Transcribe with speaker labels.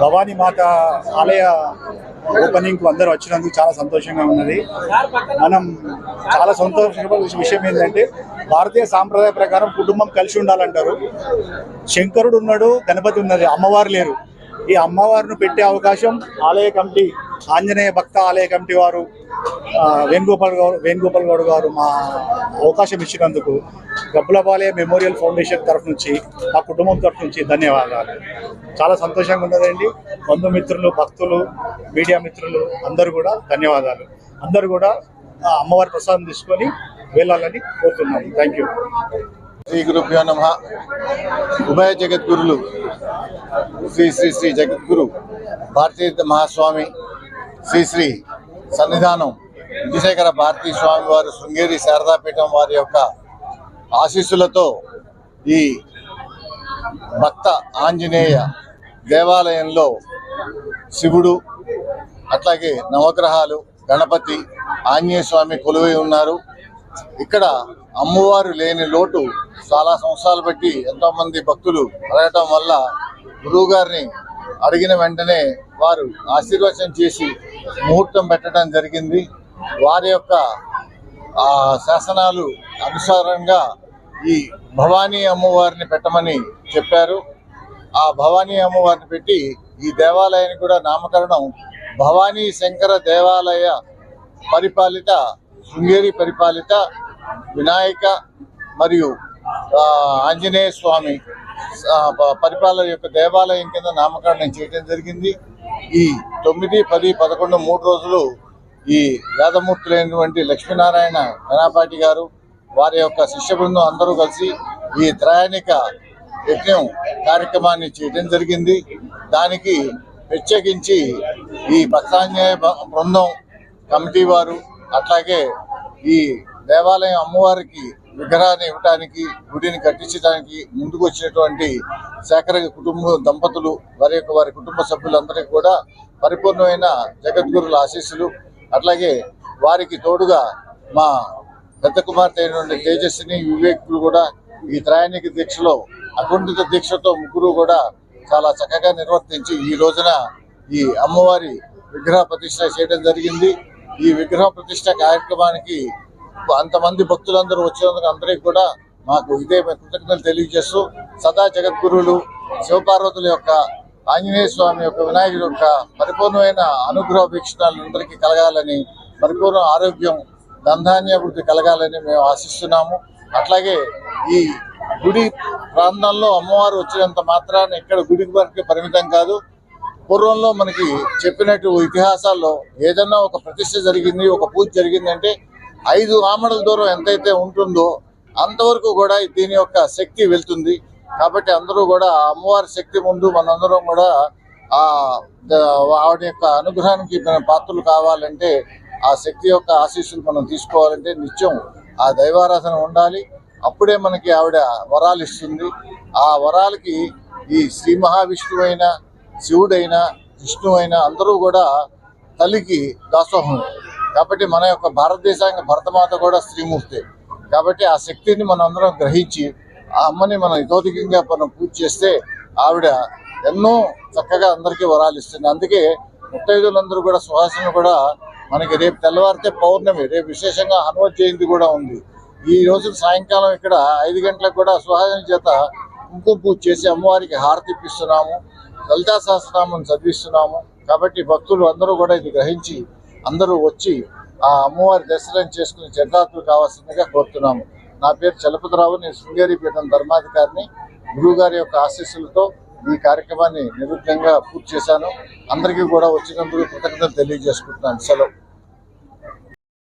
Speaker 1: భవానీ మాత ఆలయ ఓపెనింగ్కు అందరూ వచ్చినందుకు చాలా సంతోషంగా ఉన్నది. మనం చాలా సంతోషమైన విషయం ఏంటంటే భారతీయ సాంప్రదాయ ప్రకారం కుటుంబం కలిసి ఉండాలంటారు. శంకరుడు ఉన్నాడు గణపతి ఉన్నది అమ్మవారు లేరు. ఈ అమ్మవారిని పెట్టే అవకాశం ఆలయ కమిటీ ఆంజనేయ భక్త ఆలయ కమిటీ వారు వేణుగోపాల్ గౌడ్ వేణుగోపాల్ గౌడ్ గారు మా అవకాశం ఇచ్చినందుకు గబ్బులపాలయ మెమోరియల్ ఫౌండేషన్ తరఫు నుంచి మా కుటుంబం తరఫు నుంచి ధన్యవాదాలు. చాలా సంతోషంగా ఉన్నదండి. బంధుమిత్రులు భక్తులు మీడియా మిత్రులు అందరూ కూడా ధన్యవాదాలు. అందరూ కూడా అమ్మవారి ప్రసాదం తీసుకొని వెళ్ళాలని కోరుతున్నాను థ్యాంక్ యూ
Speaker 2: శ్రీ గురుభ్యో నమ. ఉభయ జగద్గురులు శ్రీ శ్రీ శ్రీ జగద్గురు భారతీయ మహాస్వామి శ్రీ శ్రీ సన్నిధానం. విజయశేఖర భారతీ స్వామి వారు శృంగేరి శారదాపీఠం వారి యొక్క ఆశీస్సులతో ఈ భక్త ఆంజనేయ దేవాలయంలో శివుడు అట్లాగే నవగ్రహాలు గణపతి ఆంజనేయ స్వామి కొలువై ఉన్నారు. ఇక్కడ అమ్మవారు లేని లోటు చాలా సంవత్సరాలు బట్టి ఎంతోమంది భక్తులు అడగటం వల్ల గురువు గారిని అడిగిన వెంటనే వారు ఆశీర్వచనం చేసి ముహూర్తం పెట్టడం జరిగింది. వారి యొక్క ఆ శాసనాలు అనుసారంగా ఈ భవానీ అమ్మవారిని పెట్టమని చెప్పారు. ఆ భవానీ అమ్మవారిని పెట్టి ఈ దేవాలయానికి కూడా నామకరణం భవానీ శంకర దేవాలయ పరిపాలిత శృంగేరి పరిపాలిత వినాయక మరియు ఆంజనేయ స్వామి పరిపాలన యొక్క దేవాలయం కింద నామకరణం చేయడం జరిగింది. ఈ తొమ్మిది పది పదకొండు మూడు రోజులు ఈ వేదమూర్తులైనటువంటి లక్ష్మీనారాయణ గణాపాటి గారు వారి యొక్క శిష్య బృందం అందరూ కలిసి ఈ త్రయాణిక యజ్ఞం కార్యక్రమాన్ని చేయడం జరిగింది. దానికి ప్రత్యేకించి ఈ భక్తాంజనేయ బృందం కమిటీ వారు అట్లాగే ఈ దేవాలయం అమ్మవారికి విగ్రహాన్ని ఇవ్వటానికి గుడిని కట్టించడానికి ముందుకు వచ్చినటువంటి శేఖర కుటుంబ దంపతులు వారి యొక్క వారి కుటుంబ సభ్యులందరికీ కూడా పరిపూర్ణమైన జగద్గురుల ఆశీస్సులు. అట్లాగే వారికి తోడుగా మా పెద్ద కుమార్తె అయినటువంటి తేజస్విని వివేకులు కూడా ఈ త్రయాణిక దీక్షలో అకుంఠిత దీక్షతో ముగ్గురు కూడా చాలా చక్కగా నిర్వర్తించి ఈ రోజున ఈ అమ్మవారి విగ్రహ ప్రతిష్ట చేయడం జరిగింది. ఈ విగ్రహ ప్రతిష్ట కార్యక్రమానికి అంతమంది భక్తులందరూ వచ్చినందుకు అందరికీ కూడా మాకు ఇదే కృతజ్ఞతలు తెలియజేస్తూ సదా జగద్గురువులు శివపార్వతుల యొక్క ఆంజనేయ స్వామి యొక్క వినాయకుడి యొక్క పరిపూర్ణమైన అనుగ్రహ వీక్షణాలు అందరికీ కలగాలని పరిపూర్ణ ఆరోగ్యం ధనధాన్యాభివృద్ధి కలగాలని మేము ఆశిస్తున్నాము. అట్లాగే ఈ గుడి ప్రాంతంలో అమ్మవారు వచ్చినంత మాత్రాన ఇక్కడ గుడి వరకు పరిమితం కాదు. పూర్వంలో మనకి చెప్పినట్టు ఇతిహాసాల్లో ఏదన్నా ఒక ప్రతిష్ట జరిగింది ఒక పూజ జరిగిందంటే ఐదు ఆమడల దూరం ఎంతైతే ఉంటుందో అంతవరకు కూడా దీని యొక్క శక్తి వెళ్తుంది. కాబట్టి అందరూ కూడా అమ్మవారి శక్తి ముందు మనందరం కూడా ఆ ఆవిడ యొక్క అనుగ్రహానికి మనం పాత్రలు కావాలంటే ఆ శక్తి యొక్క ఆశీస్సులు మనం తీసుకోవాలంటే నిత్యం ఆ దైవారాధన ఉండాలి. అప్పుడే మనకి ఆవిడ వరాలు ఇస్తుంది. ఆ వరాలకి ఈ శ్రీ మహావిష్ణువు అయినా శివుడైనా విష్ణువైనా అయినా అందరూ కూడా తల్లికి దాసోహం కాబట్టి మన యొక్క భారతదేశానికి భరతమాత కూడా స్త్రీమూర్తి కాబట్టి ఆ శక్తిని మనం అందరం గ్రహించి ఆ అమ్మని మనం ఇతోధికంగా మనం పూజ చేస్తే ఆవిడ ఎన్నో చక్కగా అందరికీ వరాలు ఇస్తుంది. అందుకే ముత్తైదులందరూ కూడా సుహాసన కూడా మనకి రేపు తెల్లవారితే పౌర్ణమి రేపు విశేషంగా హనుమత్ జయంతి కూడా ఉంది. ఈ రోజు సాయంకాలం ఇక్కడ ఐదు గంటలకు కూడా సుహాసన చేత కుంకుమ పూజ చేసి అమ్మవారికి హారతి ఇప్పిస్తున్నాము. లలితా సహస్రనామం చదివిస్తున్నాము. కాబట్టి భక్తులు అందరూ కూడా ఇది గ్రహించి అందరూ వచ్చి ఆ అమ్మవారి దర్శనం చేసుకుని చరితార్థులు కావాల్సిందిగా కోరుతున్నాము. నా పేరు చలపతిరావు నేను శృంగేరి పీఠం ధర్మాధికారిని. గురువుగారి యొక్క ఆశీస్సులతో ఈ కార్యక్రమాన్ని నిర్విఘ్నంగా పూర్తి చేశాను. అందరికీ కూడా వచ్చినందుకు కృతజ్ఞతలు తెలియజేసుకుంటున్నాను. సెలవు.